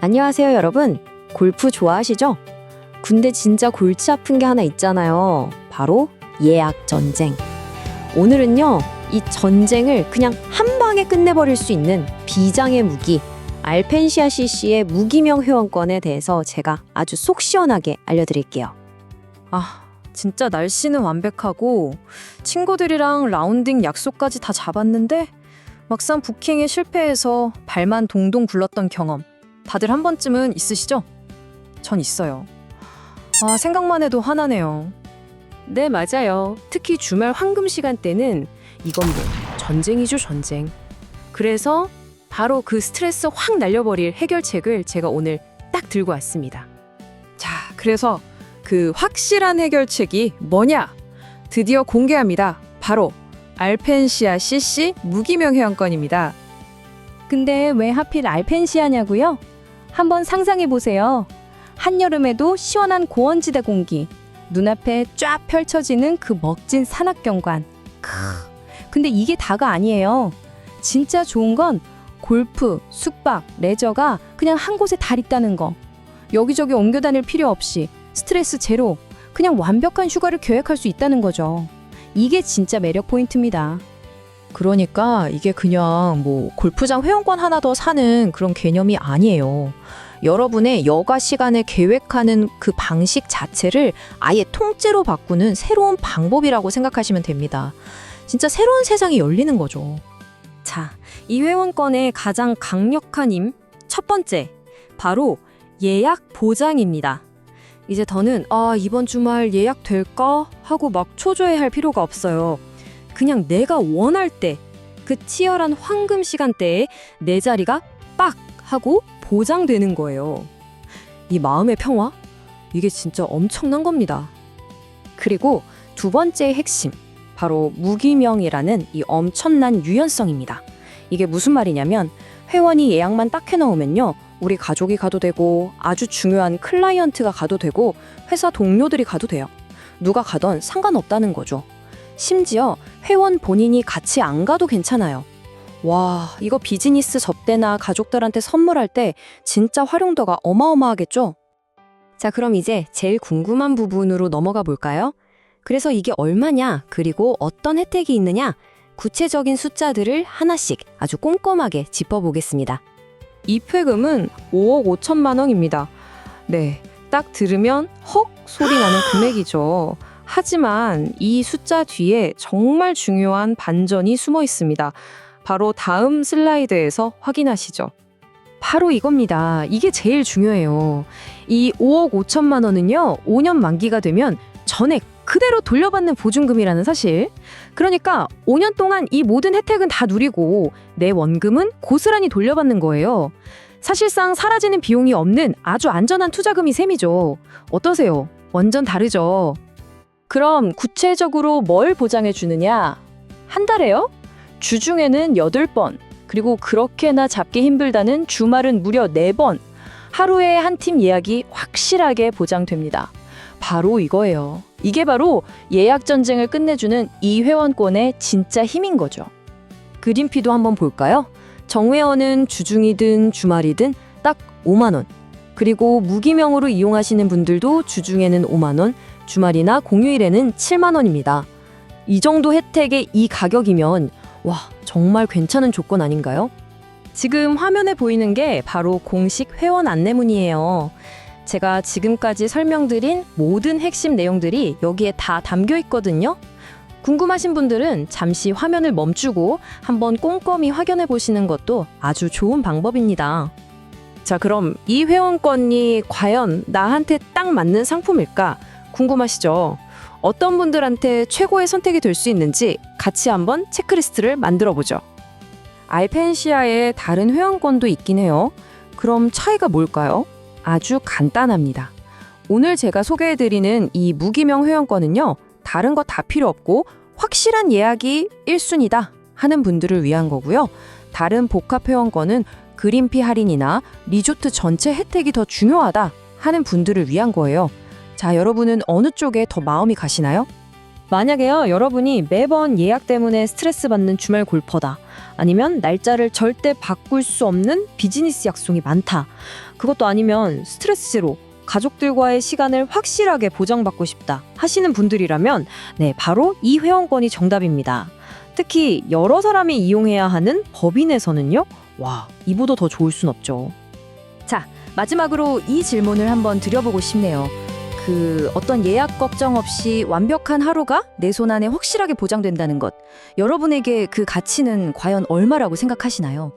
안녕하세요, 여러분. 골프 좋아하시죠? 근데 진짜 골치 아픈 게 하나 있잖아요. 바로 예약 전쟁. 오늘은요, 이 전쟁을 그냥 한 방에 끝내버릴 수 있는 비장의 무기, 알펜시아 CC의 무기명 회원권에 대해서 제가 아주 속 시원하게 알려드릴게요. 아, 진짜 날씨는 완벽하고 친구들이랑 라운딩 약속까지 다 잡았는데 막상 부킹에 실패해서 발만 동동 굴렀던 경험 다들 한 번쯤은 있으시죠? 전 있어요. 아, 생각만 해도 화나네요. 네, 맞아요. 특히 주말 황금 시간대는 이건 뭐 전쟁이죠, 전쟁. 그래서 바로 그 스트레스 확 날려버릴 해결책을 제가 오늘 딱 들고 왔습니다. 자, 그래서 그 확실한 해결책이 뭐냐? 드디어 공개합니다. 바로 알펜시아 CC 무기명 회원권입니다. 근데 왜 하필 알펜시아냐고요? 한번 상상해 보세요. 한여름에도 시원한 고원지대 공기, 눈앞에 쫙 펼쳐지는 그 멋진 산악경관. 크. 근데 이게 다가 아니에요. 진짜 좋은 건 골프, 숙박, 레저가 그냥 한 곳에 다 있다는 거. 여기저기 옮겨 다닐 필요 없이 스트레스 제로, 그냥 완벽한 휴가를 계획할 수 있다는 거죠. 이게 진짜 매력 포인트입니다. 그러니까 이게 그냥 뭐 골프장 회원권 하나 더 사는 그런 개념이 아니에요. 여러분의 여가 시간을 계획하는 그 방식 자체를 아예 통째로 바꾸는 새로운 방법이라고 생각하시면 됩니다. 진짜 새로운 세상이 열리는 거죠. 자, 이 회원권의 가장 강력한 힘, 첫 번째, 바로 예약 보장입니다. 이제 더는, 아, 이번 주말 예약 될까? 하고 막 초조해 할 필요가 없어요. 그냥 내가 원할 때, 그 치열한 황금 시간대에 내 자리가 빡! 하고 보장되는 거예요. 이 마음의 평화? 이게 진짜 엄청난 겁니다. 그리고 두 번째 핵심, 바로 무기명이라는 이 엄청난 유연성입니다. 이게 무슨 말이냐면 회원이 예약만 딱 해놓으면요. 우리 가족이 가도 되고 아주 중요한 클라이언트가 가도 되고 회사 동료들이 가도 돼요. 누가 가던 상관없다는 거죠. 심지어 회원 본인이 같이 안 가도 괜찮아요. 와, 이거 비즈니스 접대나 가족들한테 선물할 때 진짜 활용도가 어마어마하겠죠? 자, 그럼 이제 제일 궁금한 부분으로 넘어가 볼까요? 그래서 이게 얼마냐, 그리고 어떤 혜택이 있느냐, 구체적인 숫자들을 하나씩 아주 꼼꼼하게 짚어보겠습니다. 입회금은 5억 5천만 원입니다. 네, 딱 들으면 헉 소리 나는 금액이죠. 하지만 이 숫자 뒤에 정말 중요한 반전이 숨어 있습니다. 바로 다음 슬라이드에서 확인하시죠. 바로 이겁니다. 이게 제일 중요해요. 이 5억 5천만 원은요, 5년 만기가 되면 전액 그대로 돌려받는 보증금이라는 사실. 그러니까 5년 동안 이 모든 혜택은 다 누리고 내 원금은 고스란히 돌려받는 거예요. 사실상 사라지는 비용이 없는 아주 안전한 투자금이 셈이죠. 어떠세요? 완전 다르죠. 그럼 구체적으로 뭘 보장해 주느냐? 한 달에요? 주중에는 8번, 그리고 그렇게나 잡기 힘들다는 주말은 무려 4번. 하루에 한 팀 예약이 확실하게 보장됩니다. 바로 이거예요. 이게 바로 예약 전쟁을 끝내주는 이 회원권의 진짜 힘인 거죠. 그림피도 한번 볼까요? 정회원은 주중이든 주말이든 딱 5만 원. 그리고 무기명으로 이용하시는 분들도 주중에는 5만 원, 주말이나 공휴일에는 7만 원입니다. 이 정도 혜택의 이 가격이면 와, 정말 괜찮은 조건 아닌가요? 지금 화면에 보이는 게 바로 공식 회원 안내문이에요. 제가 지금까지 설명드린 모든 핵심 내용들이 여기에 다 담겨 있거든요. 궁금하신 분들은 잠시 화면을 멈추고 한번 꼼꼼히 확인해 보시는 것도 아주 좋은 방법입니다. 자, 그럼 이 회원권이 과연 나한테 딱 맞는 상품일까 궁금하시죠? 어떤 분들한테 최고의 선택이 될 수 있는지 같이 한번 체크리스트를 만들어 보죠. 알펜시아에 다른 회원권도 있긴 해요. 그럼 차이가 뭘까요? 아주 간단합니다. 오늘 제가 소개해드리는 이 무기명 회원권은요, 다른 거 다 필요 없고 확실한 예약이 1순위다 하는 분들을 위한 거고요. 다른 복합 회원권은 그린피 할인이나 리조트 전체 혜택이 더 중요하다 하는 분들을 위한 거예요. 자, 여러분은 어느 쪽에 더 마음이 가시나요? 만약에요, 여러분이 매번 예약 때문에 스트레스 받는 주말 골퍼다. 아니면 날짜를 절대 바꿀 수 없는 비즈니스 약속이 많다. 그것도 아니면 스트레스 제로, 가족들과의 시간을 확실하게 보장받고 싶다. 하시는 분들이라면, 네, 바로 이 회원권이 정답입니다. 특히 여러 사람이 이용해야 하는 법인에서는요, 와, 이보다 더 좋을 순 없죠. 마지막으로 이 질문을 한번 드려보고 싶네요. 그 어떤 예약 걱정 없이 완벽한 하루가 내 손 안에 확실하게 보장된다는 것. 여러분에게 그 가치는 과연 얼마라고 생각하시나요?